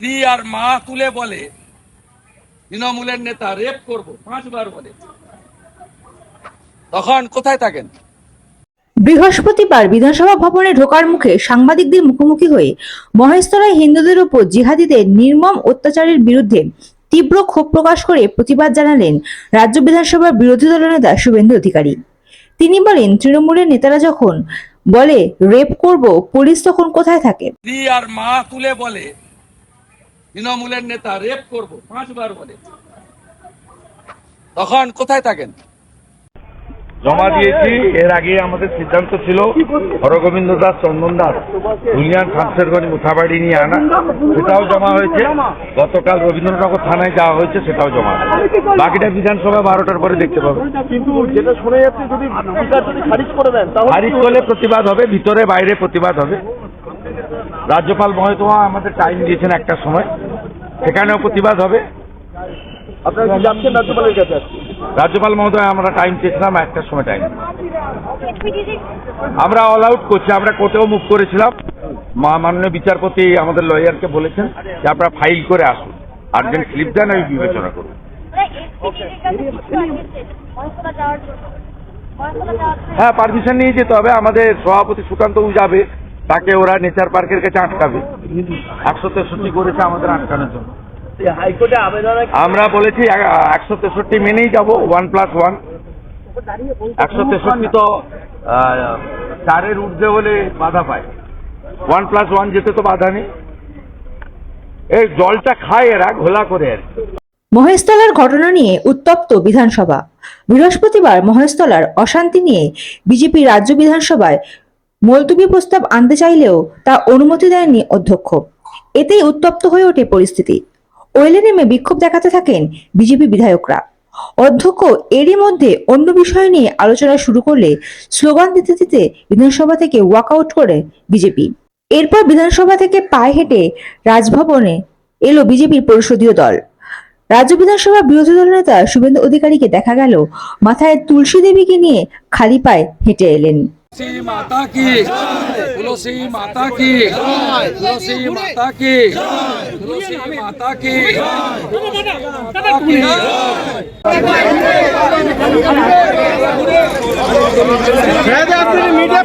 স্ত্রী আর মা তুলে বলে তৃণমূলের নেতা রেপ করব পাঁচবার বলে। তখন কোথায় থাকেন? বৃহস্পতিবার বিধানসভা ভবনে ঢোকার মুখে সাংবাদিকদের মুখোমুখি হয়ে মহেশতলায় হিন্দুদের উপর জিহাদিদের নির্মম অত্যাচারের বিরুদ্ধে তীব্র ক্ষোভ প্রকাশ করে প্রতিবাদ জানালেন রাজ্য বিধানসভার বিরোধী দলনেতা শুভেন্দু অধিকারী। তিনি বলেন তৃণমূলের নেতারা যখন বলে রেপ করব পুলিশ তখন কোথায় থাকে? আর মা তুলে বলে তৃণমূলের নেতা রেপ করব পাঁচবার বলে। তখন কোথায় থাকেন? জমা দিয়েছি এর আগে আমাদের সিদ্ধান্ত ছিল হরগোবিন্দ দাস চন্দন দাস ইউনিয়ন শামশেরগঞ্জ মুথাবাড়ি নিয়ে আনা সেটাও জমা হয়েছে। গতকাল রবীন্দ্রনগর থানায় যাওয়া হয়েছে সেটাও জমা হয়েছে। বাকিটা বিধানসভা বারোটার পরে দেখতে পাবে। কিন্তু যেটা শোনা যাচ্ছে যদি খারিজ করে দেন খারিজ করলে প্রতিবাদ হবে ভিতরে বাইরে প্রতিবাদ হবে। রাজ্যপাল মহতমা আমাদের টাইম দিয়েছেন একটা সময়। সেখানেও প্রতিবাদ হবে। আপনারা কি যাচ্ছেন রাজ্যপালের কাছে রাজ্যপাল মহোদয় আমরা টাইম চেয়েছিলাম একটার সময় টাইম আমরা অল আউট করছি আমরা কোর্টেও মুভ করেছিলাম। মা মাননীয় বিচারপতি আমাদের লয়ারকে বলেছেন যে আপনারা ফাইল করে আসুন। আর্জেন্ট স্লিপ দেন আমি বিবেচনা করব। হ্যাঁ পারমিশন নিয়ে যেতে হবে। আমাদের সভাপতি সুকান্ত যাবে। তাকে ওরা নেচার পার্কের কাছে আটকাবে। একশো তেষট্টি করেছে আমাদের আটকানোর জন্য। আমরা বলেছি একশো তেষট্টি মেনেই যাব ওয়ান প্লাস ওয়ান। একশো তেষট্টি তো চারের ঊর্ধ্বে হলে বাধা পায়। ওয়ান প্লাস ওয়ান যেতে তো বাধা নেই। এই জলটা খায় এরা ঘোলা করে আর কি। মহেশতলার ঘটনা নিয়ে উত্তপ্ত বিধানসভা। বৃহস্পতিবার মহেশতলার অশান্তি নিয়ে বিজেপি রাজ্য বিধানসভায় মুলতবি প্রস্তাব আনতে চাইলেও তা অনুমতি দেয়নি অধ্যক্ষ। এতেই উত্তপ্ত হয়ে ওঠে পরিস্থিতি। ওয়েলে নেমে বিক্ষোভ দেখাতে থাকেন বিজেপি বিধায়করা। অধ্যক্ষ এরই মধ্যে অন্য বিষয় নিয়ে আলোচনা শুরু করলে স্লোগান দিতে দিতে বিধানসভা থেকে ওয়াকআউট করে বিজেপি। এরপর বিধানসভা থেকে পায়ে হেঁটে রাজভবনে এলো বিজেপির পরিষদীয় দল। রাজ্য বিধানসভা বিরোধী দল নেতা শুভেন্দু অধিকারীকে দেখা গেল, মাথায় তুলসী দেবীকে নিয়ে খালি পায়ে হেঁটে এলেন। তুলসী মাতা কি? তুলসী মাতা কি? তুলসী মাতা কি? তুলসী মাতা কি? মাতা কি মিডিয়া